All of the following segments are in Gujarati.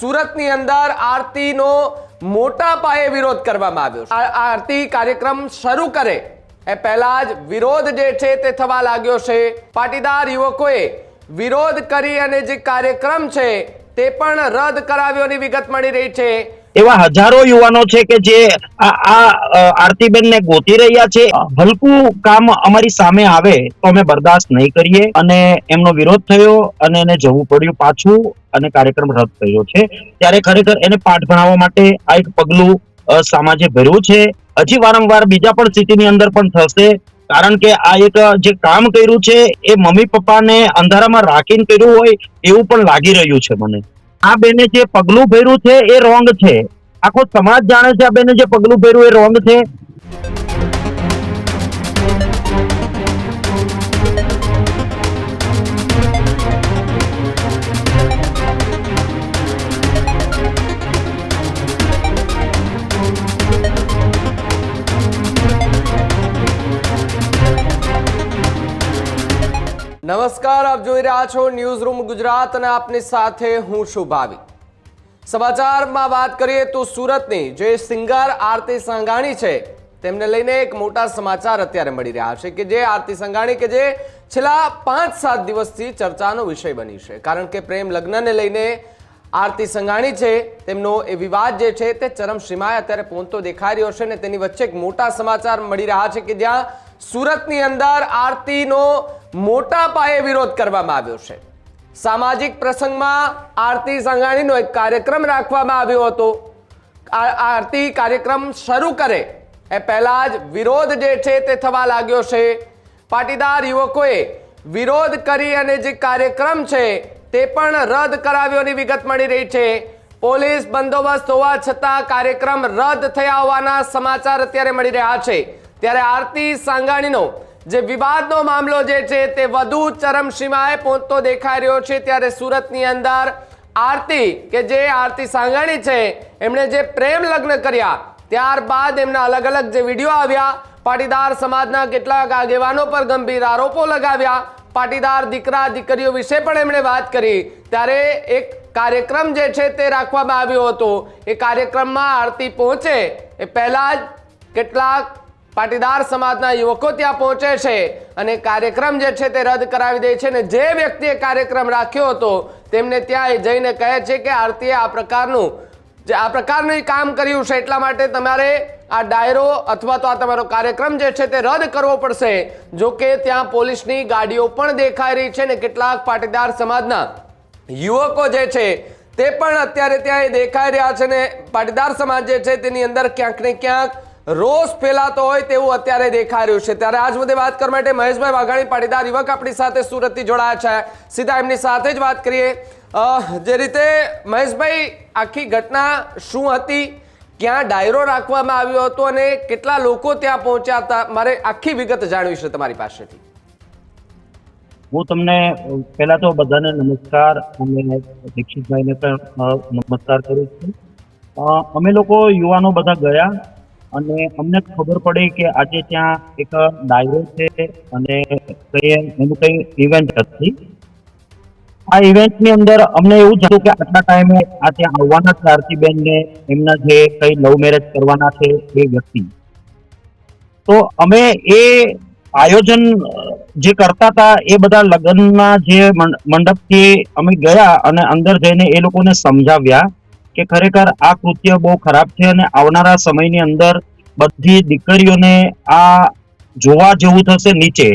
સુરતની અંદર આરતીનો મોટા પાયે વિરોધ કરવામાં આવ્યો આરતી કાર્યક્રમ શરૂ કરે એ પહેલા જ વિરોધ જે છે તે થવા લાગ્યો છે. પાટીદાર યુવકોએ વિરોધ કરી અને જે કાર્યક્રમ છે તે પણ રદ કરાવ્યોની વિગત મળી રહી છે. એવા હજારો યુવાનો છે કે જે આ આરતીબેનને ગોતી રહ્યા છે. હલકું કામ અમારી સામે આવે તો અમે બરદાસ્ત નહીં કરીએ અને એમનો વિરોધ થયો અને એને જવું પડ્યું પાછું અને કાર્યક્રમ રદ થયો છે. ત્યારે ખરેખર એને પાઠ ભણાવવા માટે આ એક પગલું સમાજે ભર્યું છે. હજી વારંવાર બીજા પણ સ્થિતિની અંદર પણ થશે. કારણ કે આ એક, જે કામ કર્યું છે એ મમ્મી પપ્પાને અંધારામાં રાખીને કર્યું હોય એવું પણ લાગી રહ્યું છે મને. આ બેને જે પગલું ભર્યું છે એ રોંગ છે. આખો સમાજ જાણે છે આ બેને જે પગલું ભર્યું એ રોંગ છે. નમસ્કાર, આપ જોઈ રહ્યા છો ન્યૂઝ રૂમ ગુજરાત અને આપની સાથે હું છું સમાચારમાં વાત કરીએ તો સુરતની જે સિંગર આરતી સંઘાણી છે, તેમને લઈને એક મોટા સમાચાર અત્યારે મળી રહ્યા છે કે જે આરતી સંઘાણી કે જે છેલ્લા પાંચ સાત દિવસથી ચર્ચાનો વિષય બની છે. કારણ કે પ્રેમ લગ્નને લઈને આરતી સંઘાણી છે, તેમનો એ વિવાદ જે છે તે ચરમસીમાએ અત્યારે પહોંચતો દેખાઈ રહ્યો છે અને તેની વચ્ચે એક મોટા સમાચાર મળી રહ્યા છે કે જ્યાં સુરતની અંદર આરતીનો મોટા પાયે વિરોધ કરવામાં આવ્યો છે. સામાજિક પ્રસંગમાં આરતી સંઘાણીનો એક કાર્યક્રમ રાખવામાં આવ્યો હતો. આરતી કાર્યક્રમ શરૂ કરે એ પહેલા જ વિરોધ જે છે તે થવા લાગ્યો છે. પાટીદાર યુવકોએ વિરોધ કરી અને જે કાર્યક્રમ છે તે પણ રદ કરાવ્યોની વિગત મળી રહી છે. પોલીસ બંદોબસ્ત હોવા છતાં કાર્યક્રમ રદ થયા હોવાના સમાચાર અત્યારે મળી રહ્યા છે. ત્યારે આરતી સાંગાણીનો જે વિવાદનો મામલો જે છે તે વધુ ચરમસીમાએ પહોંચતો દેખાઈ રહ્યો છે. ત્યારે સુરતની અંદર આરતી કે જે આરતી સાંગાણી છે, એમણે જે પ્રેમ લગ્ન કર્યા, ત્યારબાદ એમના અલગ અલગ જે વીડિયો આવ્યા, પાટીદાર સમાજના કેટલાક આગેવાનો પર ગંભીર આરોપો લગાવ્યા, પાટીદાર દીકરા, દીકરીઓ વિશે પણ એમણે વાત કરી. ત્યારે એક કાર્યક્રમ જે છે તે રાખવામાં આવ્યો હતો. એ કાર્યક્રમમાં આરતી પહોંચે એ પહેલાં જ કેટલાક પાટીદાર સમાજના યુવકો ત્યાં પહોંચે છે અને કાર્યક્રમ જે છે તે રદ કરાવી દે છે અને જે વ્યક્તિએ કાર્યક્રમ રાખ્યો હતો, તેમને ત્યાં જઈને કહે છે કે આરતીએ આ પ્રકારનું જે આ પ્રકારનું કામ કર્યું છે એટલા માટે તમારે આ ડાયરો અથવા તો આ તમારો કાર્યક્રમ જે છે તે રદ કરવો પડશે. જો કે ત્યાં પોલીસની ગાડીઓ પણ દેખાઈ રહી છે ને કેટલાક પાટીદાર સમાજના યુવકો જે છે તે પણ અત્યારે ત્યાં દેખાઈ રહ્યા છે ને પાટીદાર સમાજ જે છે તેની અંદર ક્યાંક ને ક્યાંક રોષ ફેલાતો હોય તેવું અત્યારે દેખાઈ રહ્યું છે. ત્યારે આજ મુદ્દે વાત કરવા માટે મહેશભાઈ વાઘાણી, પાટીદાર યુવક આપણી સાથે સુરતથી જોડાયા છે. સીધા એમની સાથે જ વાત કરીએ. જે રીતે મહેશભાઈ, આખી ઘટના શું હતી? ક્યાં ડાયરો રાખવામાં આવ્યો હતો અને કેટલા લોકો ત્યાં પહોંચ્યા હતા? મારે આખી વિગત જાણવી છે તમારી પાસેથી. હું તમને પહેલા તો બધાને નમસ્કાર અને દીક્ષિતભાઈને પણ નમસ્કાર કરું છું. અમે લોકો યુવાનો બધા ગયા. અને અમને ખબર પડી કે આજે ત્યાં એક ડાયરો છે અને કઈ એનું કઈ ઇવેન્ટ હતી. આ ઇવેન્ટની અંદર અમને એવું જ કે આટલા ટાઈમે આ ત્યાં આવવાના છે આરતીબેનને એમના જે કઈ લવ મેરેજ કરવાના છે એ વ્યક્તિ. તો અમે એ આયોજન, જે કરતા હતા, એ બધા લગ્નના જે મંડ- મંડપથી અમે ગયા અને અંદર જઈને એ લોકોને સમજાવ્યા. કે ખરેખર આ કૃત્ય બહુ ખરાબ છે અને આવનારા સમયની અંદર બધી દીકરીઓને આ જોવા જેવું થશે નીચે.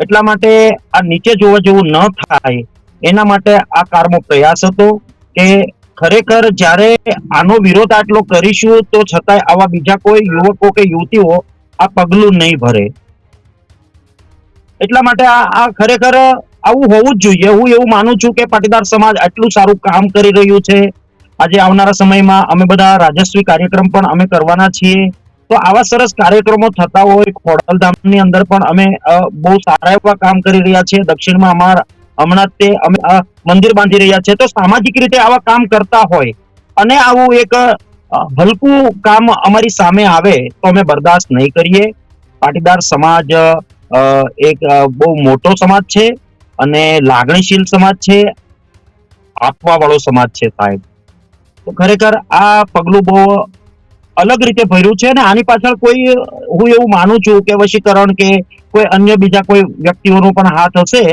એટલા માટે આ નીચે જોવા જેવું ન થાય, એના માટે આ કારમો પ્રયાસ હતો કે ખરેખર જ્યારે આનો વિરોધ આટલો કરીશું, તો છતાંય આવા બીજા કોઈ યુવકો કે યુવતીઓ આ પગલું નહીં ભરે. એટલા માટે આ આ ખરેખર આવું હોવું જ જોઈએ. હું એવું માનું છું કે પાટીદાર સમાજ આટલું સારું કામ કરી રહ્યું છે. આજે આવનારા સમયમાં અમે બધા રાજસ્વી કાર્યક્રમ પણ અમે કરવાના છીએ. તો આવા સરસ કાર્યક્રમો થતા હોય, ખોડલધામની અંદર પણ અમે બહુ સારા એવા કામ કરી રહ્યા છીએ. દક્ષિણમાં અમારા, હમણાં તે અમે મંદિર બાંધી રહ્યા છે તો સામાજિક રીતે આવા કામ કરતા હોય અને આવું એક હલકું કામ અમારી સામે આવે તો અમે બરદાસ્ત નહીં કરીએ. પાટીદાર સમાજ એક બહુ મોટો સમાજ છે અને લાગણીશીલ સમાજ છે. આપવા વાળો સમાજ છે સાહેબ. તો ખરેખર આ પગલું બહુ અલગ રીતે ભર્યું છે અને આની પાછળ કોઈ હું એવું માનું છું કે વશીકરણ કે કોઈ અન્ય બીજા કોઈ વ્યક્તિઓનો પણ હાથ હશે.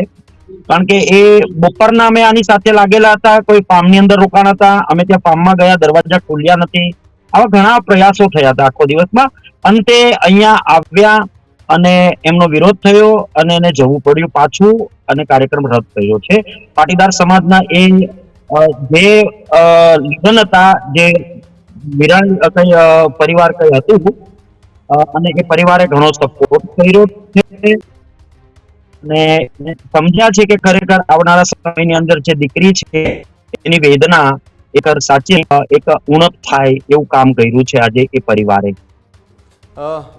કારણ કે એ બપોરના અમે આની સાથે લાગેલા હતા, કોઈ ફાર્મની અંદર રોકાણ હતા, અમે ત્યાં ફાર્મમાં ગયા, દરવાજા ખોલ્યા નથી. આવા ઘણા પ્રયાસો થયા હતા આખો દિવસમાં. અંતે અહીંયા આવ્યા અને એમનો વિરોધ થયો અને એને જવું પડ્યું પાછું અને કાર્યક્રમ રદ થયો છે. પાટીદાર સમાજના એ જે અ, હતા જે વિરાણ કઈ પરિવાર કઈ હતું? અને એ પરિવારે ઘણો સપોર્ટ કર્યો છે. અને સમજ્યા છે કે ખરેખર આવનારા સમયની અંદર જે દીકરી છે એની વેદના એક સાચી એક ઉણપ થાય એવું કામ કર્યું છે આજે એ પરિવારે.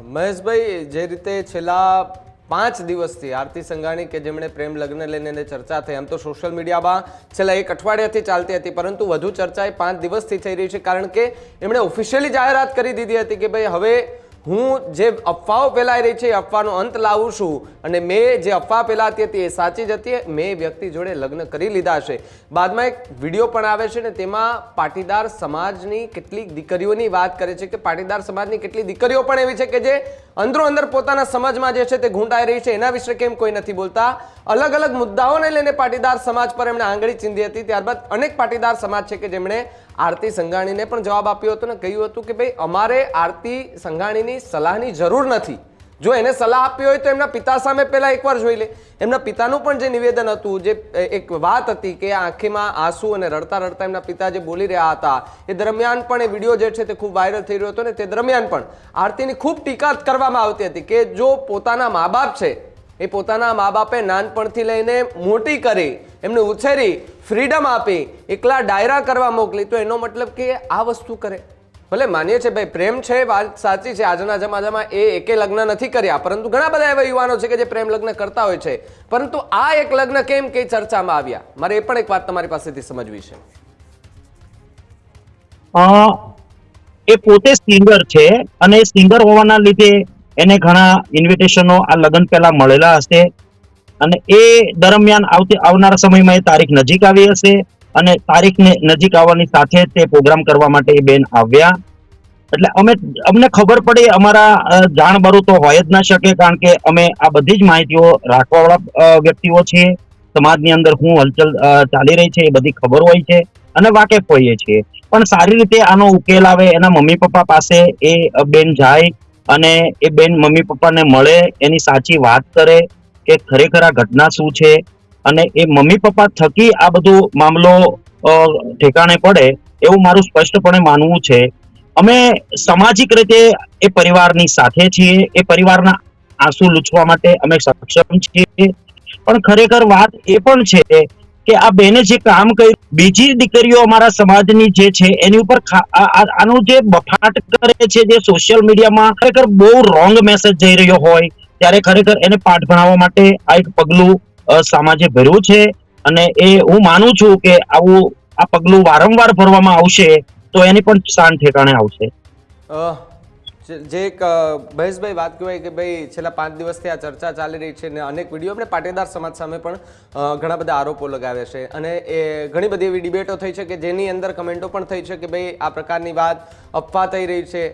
મહેશભાઈ જે રીતે છેલ્લા પાંચ દિવસથી આરતી સંઘાણી કે જેમણે પ્રેમ લગ્ન લઈને ચર્ચા થઈ. આમ તો સોશિયલ મીડિયામાં છેલ્લા એક અઠવાડિયાથી ચાલતી હતી, પરંતુ વધુ ચર્ચા એ પાંચ દિવસથી થઈ રહી છે, કારણ કે એમણે ઓફિશિયલી જાહેરાત કરી દીધી હતી કે ભાઈ હવે હું જે અફવાઓ ફેલાઈ રહી છે એ અફવાનો અંત લાવું છું અને મેં જે અફવા ફેલાતી હતી એ સાચી જ હતી. મેં વ્યક્તિ જોડે લગ્ન કરી લીધા છે. બાદમાં એક વીડિયો પણ આવે છે ને તેમાં પાટીદાર સમાજની કેટલીક દીકરીઓની વાત કરે છે કે પાટીદાર સમાજની કેટલી દીકરીઓ પણ એવી છે કે જે અંદરો અંદર પોતાના સમાજમાં જે છે તે ઘૂંટાઈ રહી છે, એના વિશે કેમ કોઈ નથી બોલતા? અલગ અલગ મુદ્દાઓને લઈને પાટીદાર સમાજ પર એમણે આંગળી ચીંધી હતી. ત્યારબાદ અનેક પાટીદાર સમાજ છે કે જેમણે આરતી સંઘાણીને પણ જવાબ આપ્યો હતો ને કહ્યું હતું કે ભાઈ, અમારે આરતી સંઘાણીની સલાહની જરૂર નથી. જો એને સલાહ આપી હોય તો એમના પિતા સામે પહેલાં એકવાર જોઈ લે. એમના પિતાનું પણ જે નિવેદન હતું, જે એક વાત હતી કે આંખીમાં આંસુ અને રડતા રડતા એમના પિતા જે બોલી રહ્યા હતા, એ દરમિયાન પણ એ વીડિયો જે છે તે ખૂબ વાયરલ થઈ રહ્યો હતો ને તે દરમિયાન પણ આરતીની ખૂબ ટીકા કરવામાં આવતી હતી કે જો પોતાના મા બાપ છે, એ પોતાના મા બાપે નાનપણથી લઈને મોટી કરી, એમને ઉછેરી, ફ્રીડમ આપી, એકલા ડાયરા કરવા મોકલી, તો એનો મતલબ કે આ વસ્તુ કરે. ભલે માનીએ છે ભાઈ, પ્રેમ છે, વાત સાચી છે, આજના જમાનામાં એ એકે લગ્ન નથી કર્યા. પરંતુ ઘણા બધા એવા યુવાનો છે કે જે પ્રેમ લગ્ન કરતા હોય છે. પરંતુ આ એક લગ્ન કેમ કે ચર્ચામાં આવ્યા? મારે એ પણ એક વાત તમારી પાસેથી સમજવી છે. એ પોતે સિંગર છે અને સિંગર હોવાના લીધે એને ઘણા ઇન્વિટેશનો આ લગ્ન પહેલા મળેલા હશે. અને એ દરમિયાન આવતી, આવનારા સમયમાં એ તારીખ નજીક આવી હશે. અને તારીખ ને નજીક આવવાની સાથે તે પ્રોગ્રામ કરવા માટે એ બેન આવ્યા. એટલે અમે, અમને ખબર પડી, અમારા જાણબારું તો હોય જ ના શકે કારણ કે અમે આ બધી જ માહિતીઓ રાખવાવાળા વ્યક્તિઓ છીએ. સમાજની અંદર શું હલચલ ચાલી રહી છે, એ બધી ખબર હોય છે અને વાકેફ હોઈએ છીએ. પણ સારી રીતે આનો ઉકેલ આવે, એના મમ્મી પપ્પા પાસે એ બેન જાય અને એ બેન મમ્મી પપ્પાને મળે, એની સાચી વાત કરે કે ખરેખર આ ઘટના શું છે અને એ મમ્મી પપ્પા થકી આ બધું મામલો ઠેકાણે પડે એવું મારું સ્પષ્ટપણે માનવું છે. અમે સામાજિક રીતે એ પરિવારની સાથે છીએ, એ પરિવારના આંસુ લૂછવા માટે અમે સક્ષમ છીએ. પણ ખરેખર વાત એ પણ છે કે આ બેને જે કામ કર્યું, બીજી દીકરીઓ અમારા સમાજની જે છે, એની ઉપર આનું જે બફાટ કરે છે, જે સોશિયલ મીડિયામાં ખરેખર બહુ રોંગ મેસેજ જઈ રહ્યો હોય, ત્યારે ખરેખર એને પાઠ ભણાવવા માટે આ એક પગલું સમાજે ભર્યું છે અને એ હું માનું છું કે આવું આ પગલું વારંવાર ભરવામાં આવશે તો એની પણ શાન ઠેકાણે આવશે. જે એક મહેશભાઈ વાત કહેવાય કે ભાઈ છેલ્લા પાંચ દિવસથી આ ચર્ચા ચાલી રહી છે અને અનેક વીડિયો આપણે પાટીદાર સમાજ સામે પણ ઘણા બધા આરોપો લગાવ્યા છે. અને એ ઘણી બધી એવી ડિબેટો થઈ છે કે જેની અંદર કમેન્ટો પણ થઈ છે કે ભાઈ આ પ્રકારની વાત અફવા થઈ રહી છે.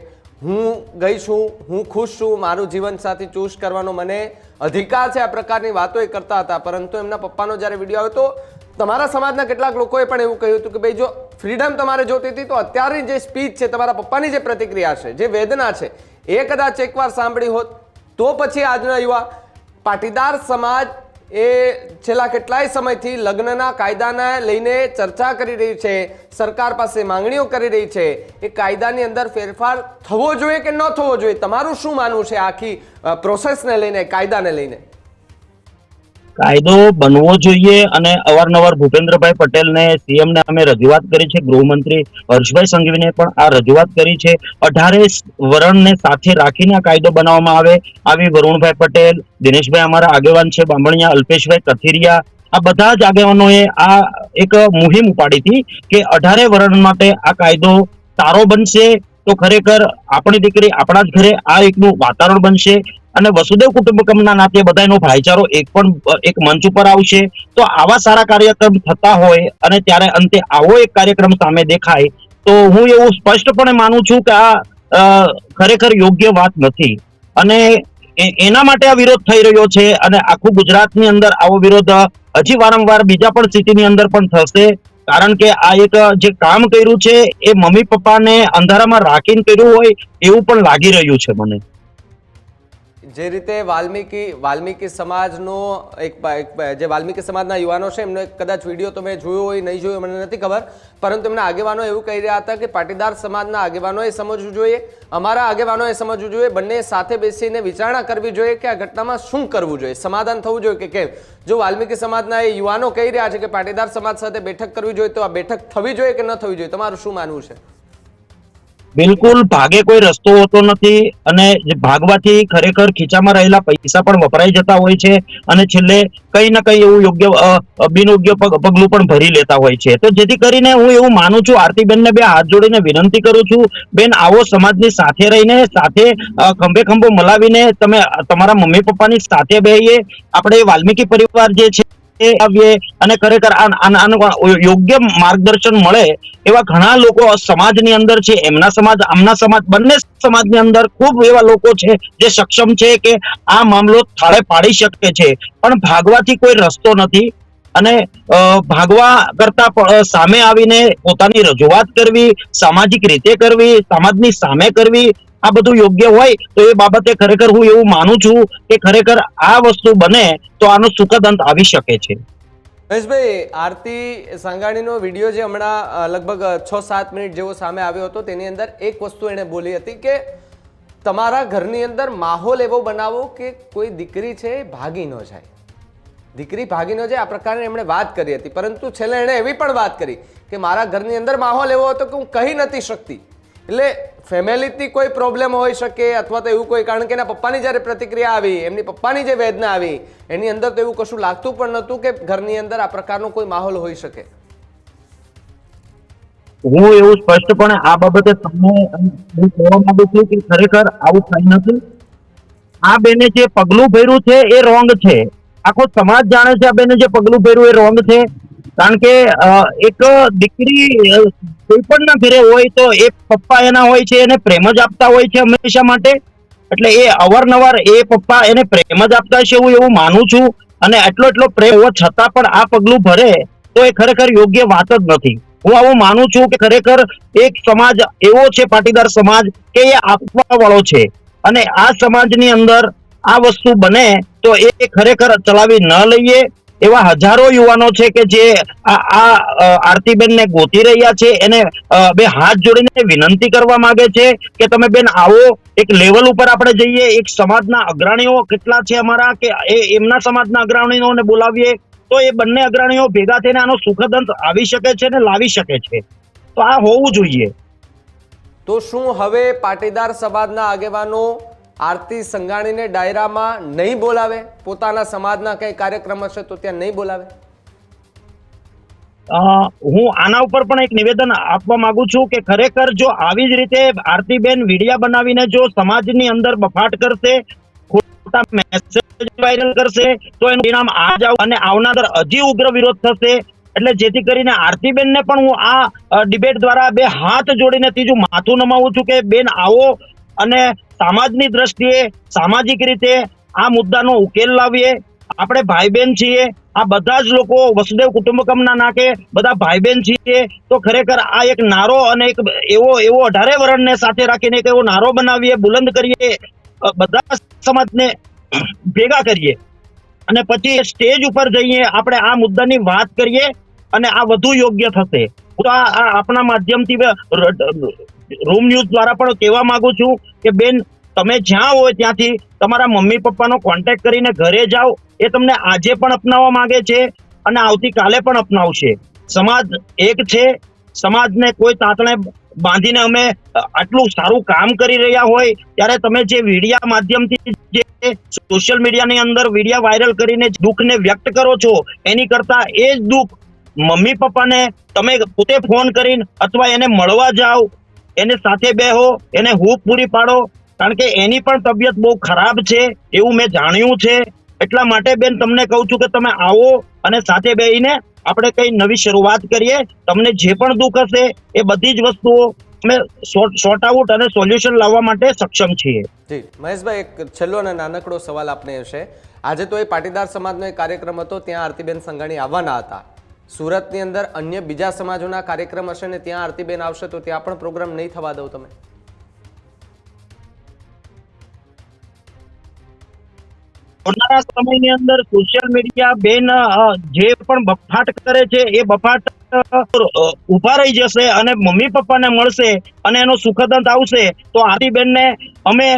હું ગઈ છું, હું ખુશ છું, મારું જીવન સાથી ચૂઝ કરવાનો મને અધિકાર છે આ પ્રકારની વાતો એ કરતા હતા. પરંતુ એમના પપ્પાનો જ્યારે વીડિયો આવ્યો તો તમારા સમાજના કેટલાક લોકોએ પણ એવું કહ્યું હતું કે ભાઈ જો ફ્રીડમ તમારે જોતી હતી તો અત્યારની જે સ્પીચ છે, તમારા પપ્પાની જે પ્રતિક્રિયા છે, જે વેદના છે, એ કદાચ એકવાર સાંભળી હોત તો પછી આજના યુવા પાટીદાર સમાજ એ છેલ્લા કેટલાય સમયથી લગ્નના કાયદાને લઈને ચર્ચા કરી રહી છે, સરકાર પાસે માંગણીઓ કરી રહી છે, એ કાયદાની અંદર ફેરફાર થવો જોઈએ કે ન થવો જોઈએ? તમારું શું માનવું છે આખી પ્રોસેસને લઈને, કાયદાને લઈને? કાયદો બનવો જોઈએ અને અવારનવાર ભૂપેન્દ્રભાઈ પટેલને સીએમ ને અમે રજૂઆત કરી છે. ગૃહમંત્રી હર્ષભાઈ સંઘવીને પણ આ રજૂઆત કરી છે. અઢારે વરણને સાથે રાખીને આ કાયદો બનાવવામાં આવે. આવી વરુણભાઈ પટેલ, દિનેશભાઈ અમારા આગેવાન છે. બામણિયા, અલ્પેશભાઈ કથિરિયા, આ બધા જ આગેવાનોએ આ એક મુહિમ ઉપાડી હતી કે અઢારે વરણ માટે આ કાયદો સારો બનશે તો ખરેખર આપણી દીકરી આપણા જ ઘરે આ એકનું વાતાવરણ બનશે. અને વસુદેવ કુટુંબકમના નાતે બધાનો ભાઈચારો એક પણ, એક મંચ ઉપર આવશે. તો આવા સારા કાર્યક્રમ થતા હોય અને ત્યારે અંતે આવો એક કાર્યક્રમ સામે દેખાય, તો હું એવું સ્પષ્ટપણે માનું છું કે આ ખરેખર યોગ્ય વાત નથી. અને એના માટે આ વિરોધ થઈ રહ્યો છે અને આખું ગુજરાતની અંદર આવો વિરોધ હજી વારંવાર બીજા પણ સિટીની અંદર પણ થશે. કારણ કે આ એક જે કામ કર્યું છે એ મમ્મી પપ્પાને અંધારામાં રાખીને કર્યું હોય એવું પણ લાગી રહ્યું છે મને. જે રીતે વાલ્મીકી વાલ્મીકી સમાજનો એક જે વાલ્મીકી સમાજના યુવાનો છે, એમનો એક કદાચ વીડિયો તમે જોયો હોય, નહીં જોયો, મને નથી ખબર. પરંતુ એમના આગેવાનો એવું કહી રહ્યા હતા કે પાટીદાર સમાજના આગેવાનોએ સમજવું જોઈએ, અમારા આગેવાનોએ સમજવું જોઈએ, બંને સાથે બેસીને વિચારણા કરવી જોઈએ કે આ ઘટનામાં શું કરવું જોઈએ, સમાધાન થવું જોઈએ કે કેમ? જો વાલ્મીકી સમાજના એ યુવાનો કહી રહ્યા છે કે પાટીદાર સમાજ સાથે બેઠક કરવી જોઈએ, તો આ બેઠક થવી જોઈએ કે ન થવી જોઈએ? તમારું શું માનવું છે? બિલકુલ ભાગે કોઈ રસ્તો હોતો નથી અને ભાગવાથી ખરેખર ખીચામાં રહેલા પૈસા પણ વપરાઈ જતા હોય છે અને છેલ્લે કઈ ના કઈ એવું યોગ્ય બિનયોગ્ય પગ- પગલું પણ ભરી લેતા હોય છે. તો જેથી કરીને હું એવું માનું છું, આરતીબેનને બે હાથ જોડીને વિનંતી કરું છું, બેન આવો સમાજની સાથે રહીને, સાથે ખંભે ખંભો મલાવીને તમે, તમારા મમ્મી પપ્પાની સાથે બેહીએ. આપણે વાલ્મીકી પરિવાર જે છે આવીએ અને ખરેખર યોગ્ય માર્ગદર્શન મળે એવા ઘણા લોકો સમાજની અંદર છે. એમના સમાજ, આમના સમાજ, બંને સમાજની અંદર ખૂબ એવા લોકો છે જે સક્ષમ છે કે આ મામલો થાળે પાડી શકે છે. પણ ભાગવાથી કોઈ રસ્તો નથી અને ભાગવા કરતા સામે આવીને પોતાની રજૂઆત કરવી, સામાજિક રીતે કરવી, સમાજની સામે કરવી આ બધું યોગ્ય હોય તો એ બાબતે ખરેખર હું એવું માનું છું કે ખરેખર આ વસ્તુ બને તો આનો સુખદ અંત આવી શકે છે. મહેશભાઈ, આરતી સાંગાણીનો વીડિયો જે હમણાં લગભગ છ સાત મિનિટ જેવો સામે આવ્યો હતો, તેની અંદર એક વસ્તુ એણે બોલી હતી કે તમારા ઘરની અંદર માહોલ એવો બનાવો કે કોઈ દીકરી છે ભાગી ન જાય. દીકરી ભાગી ન જાય, આ પ્રકારની એમણે વાત કરી હતી. પરંતુ છેલ્લે એણે એવી પણ વાત કરી કે મારા ઘરની અંદર માહોલ એવો હતો કે હું કહી નથી શકતી. એટલે ફેમિલીથી કોઈ પ્રોબ્લેમ હોઈ શકે અથવા તો એવું કોઈ, કારણ કે એના પપ્પાની જ્યારે પ્રતિક્રિયા આવી, એમની પપ્પાની જે વેદના આવી, એની અંદર તો એવું કશું લાગતું પણ નહોતું કે ઘરની અંદર આ પ્રકારનો કોઈ માહોલ હોઈ શકે. હું એવું સ્પષ્ટપણે આ બાબતે તમને કહેવા માંગુ છું કે ખરેખર આવું થઈ નથી. આ બેને જે પગલું ભર્યું છે એ રોંગ છે. આખો સમાજ જાણે છે આ બેને જે પગલું ભર્યું એ રોંગ છે. કારણ કે એક દીકરી કોઈ પણ ના ઘરે હોય તો એ પપ્પા એના હોય છે એને પ્રેમ જ આપતા હોય છે હંમેશા માટે. એટલે એ અવારનવાર એ પપ્પા એને પ્રેમ જ આપતા છે હું એવું માનું છું. અને એટલો એટલો પ્રેમ હોવા છતાં પણ આ પગલું ભરે તો એ ખરેખર યોગ્ય વાત જ નથી. હું આવું માનું છું કે ખરેખર એક સમાજ એવો છે, પાટીદાર સમાજ, કે એ આપવા વાળો છે. અને આ સમાજની અંદર આ વસ્તુ બને તો એ ખરેખર ચલાવી ન લઈએ. એવા હજારો યુવાનો છે કે જે આ આરતીબેનને ગોતી રહ્યા છે. એને બે હાથ જોડીને વિનંતી કરવા માંગે છે કે તમે બેન આવો. એક લેવલ ઉપર આપણે જઈએ. એક સમાજના અગ્રણીઓ કેટલા છે અમારા કે એમના સમાજના અગ્રણીઓને બોલાવીએ. તો એ બંને અગ્રણીઓ ભેગા થઈને આનો સુખદ અંત આવી શકે છે ને લાવી શકે છે. તો આ હોવું જોઈએ. તો શું હવે પાટીદાર સમાજના આગેવાનો આરતી સંઘાણીને ડાયરામાં નહીં બોલાવે? પોતાના સમાજના કંઈ કાર્યક્રમ હશે તો ત્યાં નહીં બોલાવે? હું આના ઉપર પણ એક નિવેદન આપવા માંગુ છું કે ખરેખર જો આવી જ રીતે આરતીબેન વિડિયા બનાવીને જો સમાજની અંદર બફાટ કરશે, ખોટા મેસેજ વાયરલ કરશે, તો એનું પરિણામ આ જ અને આવનાર હજી ઉગ્ર વિરોધ થશે. એટલે જેથી કરીને આરતીબેનને પણ હું આ ડિબેટ દ્વારા બે હાથ જોડીને ત્રીજું માથું નમાવું છું કે, બેન, આવો અને સમાજની દ્રષ્ટિએ, સામાજિક રીતે આ મુદ્દાનો ઉકેલ લાવીએ. આપણે ભાઈ બહેન છીએ, આ બધા જ લોકો વસુદેવ કુટુંબકમના નાકે બધા ભાઈ બહેન છીએ. તો ખરેખર આ એક નારો અને એક એવો એવો અઢારે વરણને સાથે રાખીને એક એવો નારો બનાવીએ, બુલંદ કરીએ બધા સમાજને ભેગા કરીએ. અને પછી સ્ટેજ ઉપર જઈએ, આપણે આ મુદ્દાની વાત કરીએ અને આ વધુ યોગ્ય થશે. તો આ આપણા માધ્યમથી રૂમ ન્યૂઝ દ્વારા પણ કહેવા માંગુ છું કે બેન, તમે જ્યાં હોય ત્યાંથી તમારા મમ્મી પપ્પાનો કોન્ટેક્ટ કરીને ઘરે જાઓ. એ તમને આજે પણ અપનાવવા માંગે છે અને આવતીકાલે પણ અપનાવશે. સમાજ એક છે. સમાજને કોઈ તાતણે બાંધીને અમે આટલું સારું કામ કરી રહ્યા હોય, ત્યારે તમે જે મીડિયા માધ્યમથી જે સોશિયલ મીડિયાની અંદર વિડિયા વાયરલ કરીને દુઃખને વ્યક્ત કરો છો, એની કરતા એ જ દુઃખ મમ્મી પપ્પાને તમે પોતે ફોન કરીને અથવા એને મળવા જાઓ એને સાથે બેહો, એને હૂફ પૂરી પાડો. કારણ કે એની પણ તબિયત બહુ ખરાબ છે, એવું મેં જાણ્યું છે. એટલા માટે બેન તમને કહું છું કે તમે આવો અને સાથે બેહીને આપણે કઈ નવી શરૂઆત કરીએ. તમને જે પણ દુઃખ હશે એ બધી જ વસ્તુઓ અમે શોર્ટ આઉટ અને સોલ્યુશન લાવવા માટે સક્ષમ છીએ. જી, મહેશભાઈ, એક છેલ્લો અને નાનકડો સવાલ આપને હશે આજે તો એ પાટીદાર સમાજનો એક કાર્યક્રમ હતો, ત્યાં આરતીબેન સંઘાણી આવવાના હતા. સુરતની અંદર અન્ય બીજા સમાજોના કાર્યક્રમ હશે ને ત્યાં આરતીબેન આવશે તો ત્યાં પણ પ્રોગ્રામ નહીં થવા દઉં તમે. આવનારા સમયની અંદર સોશિયલ મીડિયા બેન જે પણ બફાટ કરે છે, એ બફાટ ઊભા રહી જશે અને મમ્મી પપ્પાને મળશે અને એનો સુખદ અંત આવશે, તો આરતીબેનને અમે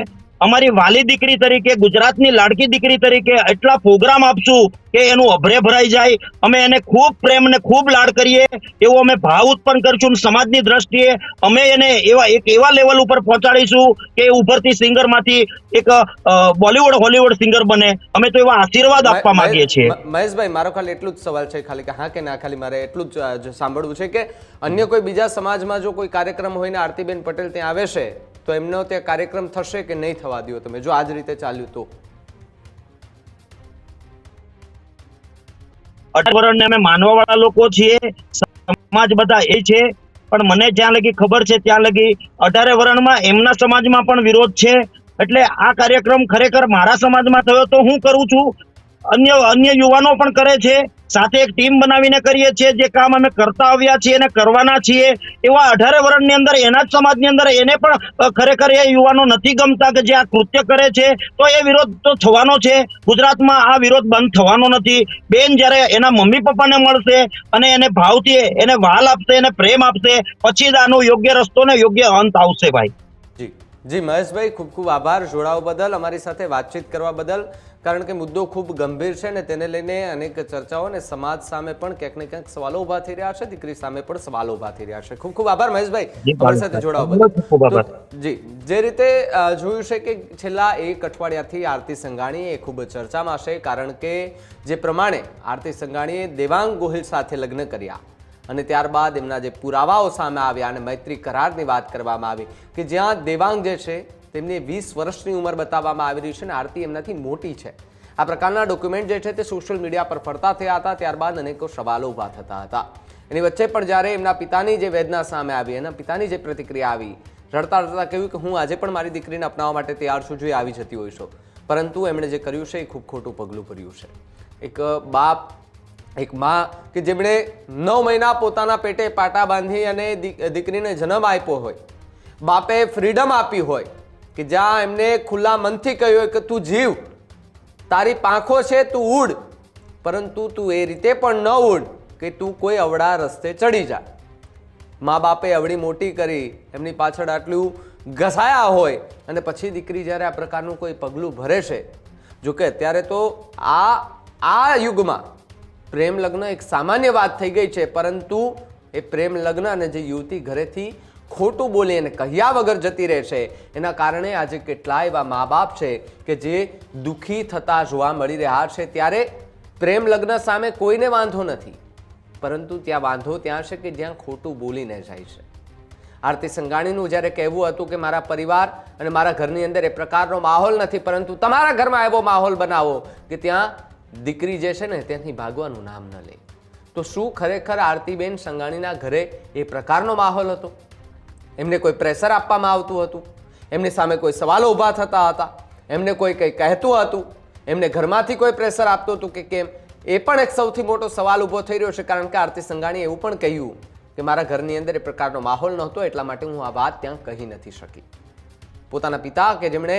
અમારી વાલી દીકરી તરીકે ગુજરાતની લાડકી દીકરી તરીકે એટલા પ્રોગ્રામ આપશું કે એનું અભરે ભરાઈ જાય. અમે એને ખૂબ પ્રેમ ને ખૂબ લાડ કરીએ એવો અમે ભાવ ઉત્પન્ન કરશું સમાજની દ્રષ્ટિએ અમે એને એવા એક એવા લેવલ ઉપર પહોંચાડીશું કે ઉભરતી સિંગરમાંથી એક બોલિવૂડ હોલિવૂડ સિંગર બને. અમે તો એવા આશીર્વાદ આપવા માંગીએ છીએ. મહેશભાઈ મારો ખાલી એટલું જ સવાલ છે ખાલી કે હા કે ના ખાલી મારે એટલું જ સાંભળવું છે કે અન્ય કોઈ બીજા સમાજમાં જો કોઈ કાર્યક્રમ હોય ને આરતીબેન પટેલ ત્યાં આવે છે તો એમનો ત્યાં કાર્યક્રમ થશે કે નહીં થવા દો તમે? જો આ રીતે ચાલ્યું તો. અઢાર અમે માનવા વાળા લોકો છીએ, સમાજ બધા એ છે, પણ મને જ્યાં લગી ખબર છે ત્યાં લગી અઢારે વરણમાં એમના સમાજમાં પણ વિરોધ છે. એટલે આ કાર્યક્રમ ખરેખર મારા સમાજમાં થયો તો હું કરું છું. અન્ય અન્ય યુવાનો પણ કરે છે. સાથે એક ટીમ બનાવીને કરીએ છીએ, જે કામ અમે કરતા આવ્યા છીએ અને કરવાના છીએ. એવા અઢારે વર્ણની અંદર, એના જ સમાજની અંદર એને પણ ખરેખર એ યુવાનો નથી ગમતા કે જે આ કૃત્ય કરે છે, તો એ વિરોધ તો થવાનો છે. ગુજરાતમાં આ વિરોધ બંધ થવાનો નથી. બેન જ્યારે એના મમ્મી પપ્પાને મળશે અને એને ભાવથી એને વાલ આપશે, એને પ્રેમ આપશે, પછી જ આનો યોગ્ય રસ્તો ને યોગ્ય અંત આવશે ભાઈ. જી. જી મહેશભાઈ ખૂબ ખૂબ આભાર જોડાવા બદલ અમારી સાથે વાતચીત કરવા બદલ. કારણ કે મુદ્દો ખૂબ ગંભીર છે અને તેને લઈને અનેક ચર્ચાઓ અને સમાજ સામે પણ ક્યાંક ને ક્યાંક સવાલો ઊભા થઈ રહ્યા છે દીકરી સામે પણ સવાલો ઊભા થઈ રહ્યા છે. ખૂબ ખૂબ આભાર મહેશભાઈ અમારી સાથે જોડાવા બદલ. જી જે રીતે જોયું છે કે છેલ્લા એક અઠવાડિયાથી આરતી સંઘાણી એ ખૂબ ચર્ચામાં છે કારણ કે જે પ્રમાણે આરતી સંઘાણીએ દેવાંગ ગોહિલ સાથે લગ્ન કર્યા. અને ત્યારબાદ એમના જે પુરાવાઓ સામે આવ્યા અને મૈત્રી કરારની વાત કરવામાં આવી કે જ્યાં દેવાંગ જે છે, તેમની વીસ વર્ષની ઉંમર બતાવવામાં આવી રહી છે અને આરતી એમનાથી મોટી છે. આ પ્રકારના ડોક્યુમેન્ટ જે છે, તે સોશિયલ મીડિયા પર ફરતા થયા હતા. ત્યારબાદ અનેકો સવાલો ઊભા થતા હતા. એની વચ્ચે પણ જ્યારે એમના પિતાની જે વેદના સામે આવી એના પિતાની જે પ્રતિક્રિયા આવી, રડતા રડતા કહ્યું કે હું આજે પણ મારી દીકરીને અપનાવવા માટે તૈયાર છું, જો એ આવી જતી છો પરંતુ એમણે જે કર્યું છે, એ ખૂબ ખોટું પગલું ભર્યું છે. એક બાપ એક માં કે જેમણે નવ મહિના પોતાના પેટે પાટા બાંધી અને દીકરીને જન્મ આપ્યો હોય. બાપે ફ્રીડમ આપી હોય કે જ્યાં એમને ખુલ્લા મનથી કહ્યું હોય કે તું જીવ. તારી પાંખો છે, તું ઉડ. પરંતુ તું એ રીતે પણ ન ઉડ કે તું કોઈ અવળા રસ્તે ચડી જા. મા બાપે અવળી મોટી કરી, એમની પાછળ આટલું ઘસાયા હોય અને પછી દીકરી જ્યારે આ પ્રકારનું કોઈ પગલું ભરે છે, જોકે અત્યારે તો આ આ યુગમાં પ્રેમ લગ્ન એક સામાન્ય વાત થઈ ગઈ છે, પરંતુ એ પ્રેમ લગ્ન અને જે યુવતી ઘરેથી ખોટું બોલી અને કહ્યા વગર જતી રહે છે, એના કારણે આજે કેટલાય એવા મા બાપ છે કે જે દુઃખી થતા જોવા મળી રહ્યા છે. ત્યારે પ્રેમ લગ્ન સામે કોઈને વાંધો નથી, પરંતુ ત્યાં વાંધો ત્યાં છે કે જ્યાં ખોટું બોલીને જાય છે. આરતી સંઘાણીનું જ્યારે કહેવું હતું કે મારા પરિવાર અને મારા ઘરની અંદર એ પ્રકારનો માહોલ નથી, પરંતુ તમારા ઘરમાં એવો માહોલ બનાવો કે ત્યાં દીકરી જે છે ને, ત્યાંથી ભાગવાનું નામ ન લે. તો શું ખરેખર આરતીબેન સંઘાણીના ઘરે એ પ્રકારનો માહોલ હતો? એમને કોઈ પ્રેશર આપવામાં આવતું હતું? એમની સામે કોઈ સવાલો ઊભા થતા હતા? એમને કોઈ કંઈ કહેતું હતું? એમને ઘરમાંથી કોઈ પ્રેશર આપતું હતું કે કેમ? એ પણ એક સૌથી મોટો સવાલ ઊભો થઈ રહ્યો છે, કારણ કે આરતી સંઘાણીએ એવું પણ કહ્યું કે મારા ઘરની અંદર એ પ્રકારનો માહોલ નહોતો, એટલા માટે હું આ વાત ત્યાં કહી નથી શકી. પોતાના પિતા કે જેમણે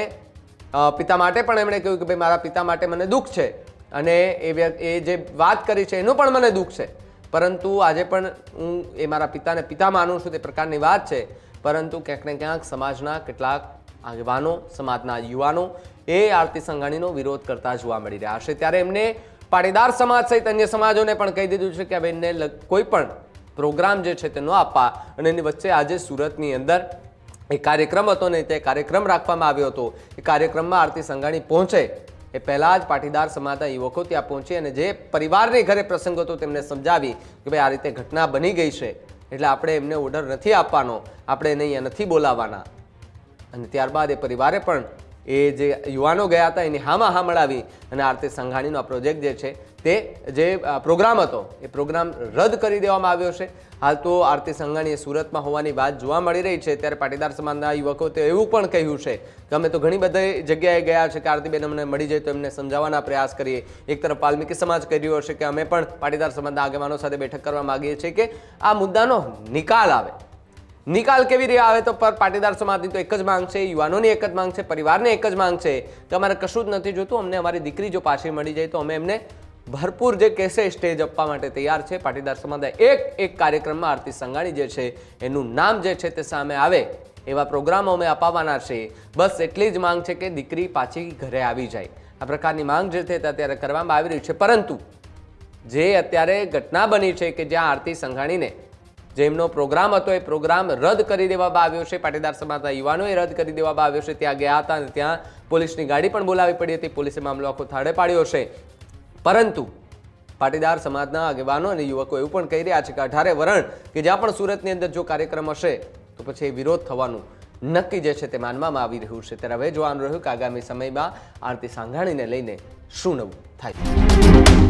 પિતા માટે પણ એમણે કહ્યું કે ભાઈ, મારા પિતા માટે મને દુઃખ છે. અને એ એ જે વાત કરી છે, એનું પણ મને દુઃખ છે. પરંતુ આજે પણ હું એ મારા પિતાને પિતા માનું છું, તે પ્રકારની વાત છે. પરંતુ ક્યાંક ને ક્યાંક સમાજના કેટલાક આગેવાનો, સમાજના યુવાનો એ આરતી સંઘાણીનો વિરોધ કરતા જોવા મળી રહ્યા છે. ત્યારે એમને પાટીદાર સમાજ સહિત અન્ય સમાજોને પણ કહી દીધું છે કે લગ- કોઈ પણ પ્રોગ્રામ જે છે, તે ન આપવા. અને એની વચ્ચે આજે સુરતની અંદર એ કાર્યક્રમ હતો ને તે કાર્યક્રમ રાખવામાં આવ્યો હતો. એ કાર્યક્રમમાં આરતી સંઘાણી પહોંચે એ પહેલાં જ પાટીદાર સમાજના યુવકો ત્યાં પહોંચી અને જે પરિવારને ઘરે પ્રસંગ હતો તેમને સમજાવી કે ભાઈ આ રીતે ઘટના બની ગઈ છે, એટલે આપણે એમને ઓર્ડર નથી આપવાનો, આપણે એને અહીંયા નથી બોલાવવાના. અને ત્યારબાદ એ પરિવારે પણ એ જે યુવાનો ગયા હતા એની હામાં હા મળાવી અને આરતી સંઘાણીનો આ પ્રોજેક્ટ જે છે તે જે પ્રોગ્રામ હતો, એ પ્રોગ્રામ રદ કરી દેવામાં આવ્યો છે. હાલ તો આરતી સંઘાણીએ સુરતમાં હોવાની વાત જોવા મળી રહી છે. ત્યારે પાટીદાર સમાજના યુવકો તે એવું પણ કહ્યું છે કે અમે તો ઘણી બધી જગ્યાએ ગયા છે કે આરતીબેન અમને મળી જાય તો એમને સમજાવવાના પ્રયાસ કરીએ. એક તરફ વાલ્મીકી સમાજ કહી રહ્યો છે કે અમે પણ પાટીદાર સમાજના આગેવાનો સાથે બેઠક કરવા માગીએ છીએ કે આ મુદ્દાનો નિકાલ આવે. નિકાલ કેવી રીતે આવે તો પર પાટીદાર સમાજની તો એક જ માંગ છે, યુવાનોની એક જ માંગ છે, પરિવારની એક જ માંગ છે. કે અમારે કશું જ નથી જોતું. અમને અમારી દીકરી જો પાછી મળી જાય તો અમે એમને ભરપૂર જે કેસે સ્ટેજ આપવા માટે તૈયાર છે. પાટીદાર સમાજના એક એક કાર્યક્રમમાં આરતી સંઘાણી જે છે, એનું નામ જે છે તે સામે આવે એવા પ્રોગ્રામો અમે અપાવવાના છે. બસ એટલી જ માંગ છે કે દીકરી પાછી ઘરે આવી જાય. આ પ્રકારની માંગ જે છે તે અત્યારે કરવામાં આવી રહી છે. પરંતુ જે અત્યારે ઘટના બની છે કે જ્યાં આરતી સંઘાણીને જેમનો પ્રોગ્રામ હતો, એ પ્રોગ્રામ રદ કરી દેવામાં આવ્યો છે. પાટીદાર સમાજના યુવાનોએ રદ કરી દેવામાં આવ્યો છે. ત્યાં ગયા હતા અને ત્યાં પોલીસની ગાડી પણ બોલાવી પડી હતી. પોલીસે મામલો આખો થાળે પાડ્યો છે. પરંતુ પાટીદાર સમાજના આગેવાનો અને યુવકો એવું પણ કહી રહ્યા છે કે અઢારે વરણ કે જ્યાં પણ સુરતની અંદર જો કાર્યક્રમ હશે, તો પછી એ વિરોધ થવાનું નક્કી જે છે તે માનવામાં આવી રહ્યું છે. ત્યારે હવે જોવાનું રહ્યું કે આગામી સમયમાં આરતી સાંઘાણીને લઈને શું નવું થાય.